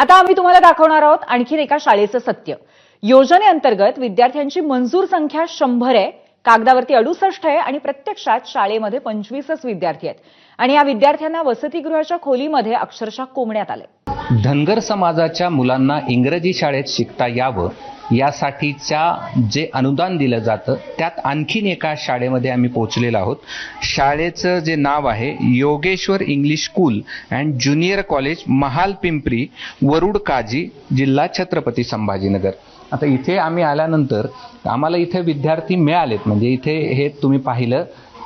आता आम्ही तुम्हाला दाखवणार आहोत आणखीन एका शाळेचं सत्य. योजनेअंतर्गत विद्यार्थ्यांची मंजूर संख्या शंभर आहे कागदावरती अडुसष्ट आहे आणि प्रत्यक्षात शाळेमध्ये पंचवीसच विद्यार्थी आहेत. आणि या विद्यार्थ्यांना वसतिगृहाच्या खोलीमध्ये अक्षरशः कोंबण्यात आले धनगर समाजाच्या मुलांना इंग्रजी शाळेत शिकता यावं यासाठीच्या जे अनुदान दिलं जातं त्यात आणखीन एका शाळेमध्ये आम्ही पोचलेलो आहोत. शाळेचं जे नाव आहे Yogeshwar English school and junior college Mahal Pimpri Warud Kaji जिल्हा छत्रपती संभाजीनगर. आता इथे आम्ही आल्यानंतर आम्हाला इथे विद्यार्थी मिळालेत. म्हणजे इथे हे तुम्ही पाहिलं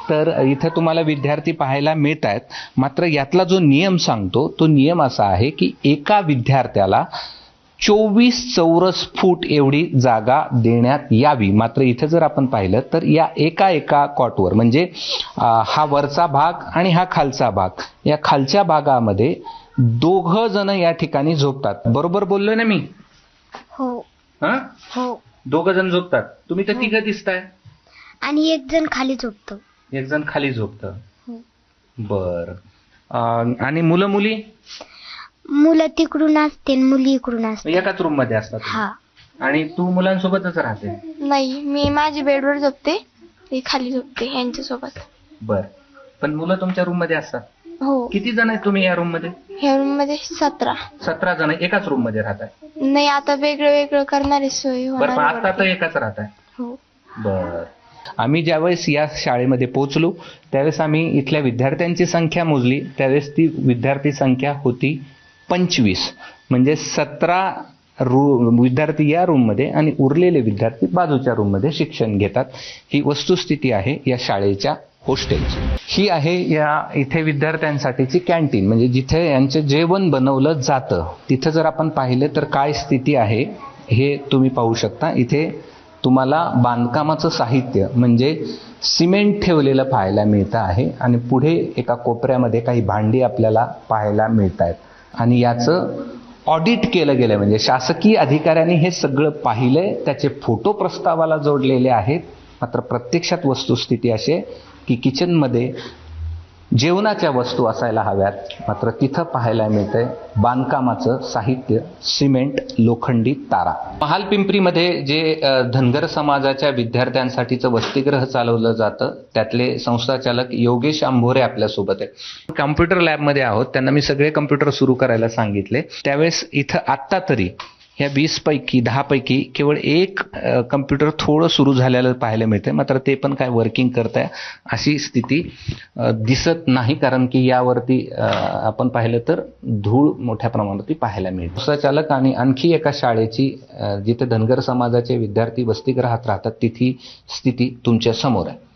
तर इथं तुम्हाला विद्यार्थी पाहायला मिळत आहेत मात्र यातला जो नियम सांगतो तो नियम असा आहे की एका विद्यार्थ्याला चोवीस चौरस फूट एवढी जागा देण्यात यावी. मात्र इथे जर आपण पाहिलं तर या एका एका कॉटवर म्हणजे हा वरचा भाग आणि हा खालचा भाग या खालच्या भागामध्ये दोघ जण या ठिकाणी झोपतात. बरोबर बोललोय ना मी? हो. हा? हो. दोघ जण झोपतात. तुम्ही तर तिघं दिसताय. आणि एक जण खाली झोपतो. एक जण खाली झोपतं. हो. बर. आणि मुलं मुली मुलं तिकडून असते आणि मुली इकडून असते. एकाच रूममध्ये असतात हा. आणि तू मुलांसोबतच राहते? नाही मी माझी बेडवर झोपते ते खाली झोपते यांच्यासोबत. बर. पण मुलं तुमच्या रूममध्ये असतात? हो. किती जण आहेत तुम्ही या रूममध्ये? ह्या रूममध्ये सतरा. सतरा जण एकाच रूममध्ये राहताय? नाही आता वेगळं वेगळं करणारी सोय बर पण होणार आता तर एकाच राहताय. हो. बर. आम्ही ज्यावेळेस या शाळेमध्ये पोहोचलो त्यावेळेस आम्ही इथल्या विद्यार्थ्यांची संख्या मोजली. त्यावेळेस ती विद्यार्थी संख्या होती पंचवीस. म्हणजे सतरा रू विद्यार्थी या रूममध्ये आणि उरलेले विद्यार्थी बाजूच्या रूममध्ये शिक्षण घेतात. ही वस्तुस्थिती आहे या शाळेच्या हॉस्टेलची ही आहे या इथे विद्यार्थ्यांसाठीची कॅन्टीन म्हणजे जिथे यांचे जेवण बनवलं जातं. तिथं जर आपण पाहिलं तर काय स्थिती आहे हे तुम्ही पाहू शकता. इथे तुम्हाला बांधकामाचं साहित्य म्हणजे सिमेंट ठेवलेलं पाहायला मिळतं आहे आणि पुढे एका कोपऱ्यामध्ये काही भांडी आपल्याला पाहायला मिळत आहेत आणि याचं ऑडिट केलं गेलं म्हणजे शासकीय अधिकाऱ्यांनी हे सगळं पाहिलंय. त्याचे फोटो प्रस्तावाला जोडलेले आहेत. मात्र प्रत्यक्षात वस्तुस्थिती अशी आहे की किचनमध्ये जेवणाच्या वस्तू असायला हव्यात. मात्र तिथं पाहायला मिळतंय बांधकामाचं साहित्य सिमेंट लोखंडी तारा. महालपिंपरीमध्ये जे धनगर समाजाच्या विद्यार्थ्यांसाठीचं वसतिगृह चालवलं जातं त्यातले संस्थाचालक योगेश आंभोरे आपल्यासोबत आहे कम्प्युटर लॅबमध्ये आहोत. त्यांना मी सगळे कम्प्युटर सुरू करायला सांगितले. त्यावेळेस इथं आत्ता तरी ह्या वीसपैकी दहापैकी केवळ एक कम्प्युटर थोडं सुरू झालेलं पाहायला मिळते मात्र ते पण काय वर्किंग करत आहे अशी स्थिती दिसत नाही. कारण की यावरती आपण पाहिलं तर धूळ मोठ्या प्रमाणावरती पाहायला मिळते. चालक आणि आणखी एका शाळेची जिथे धनगर समाजाचे विद्यार्थी वसतिगृहात राहतात तिथी स्थिती तुमच्यासमोर आहे.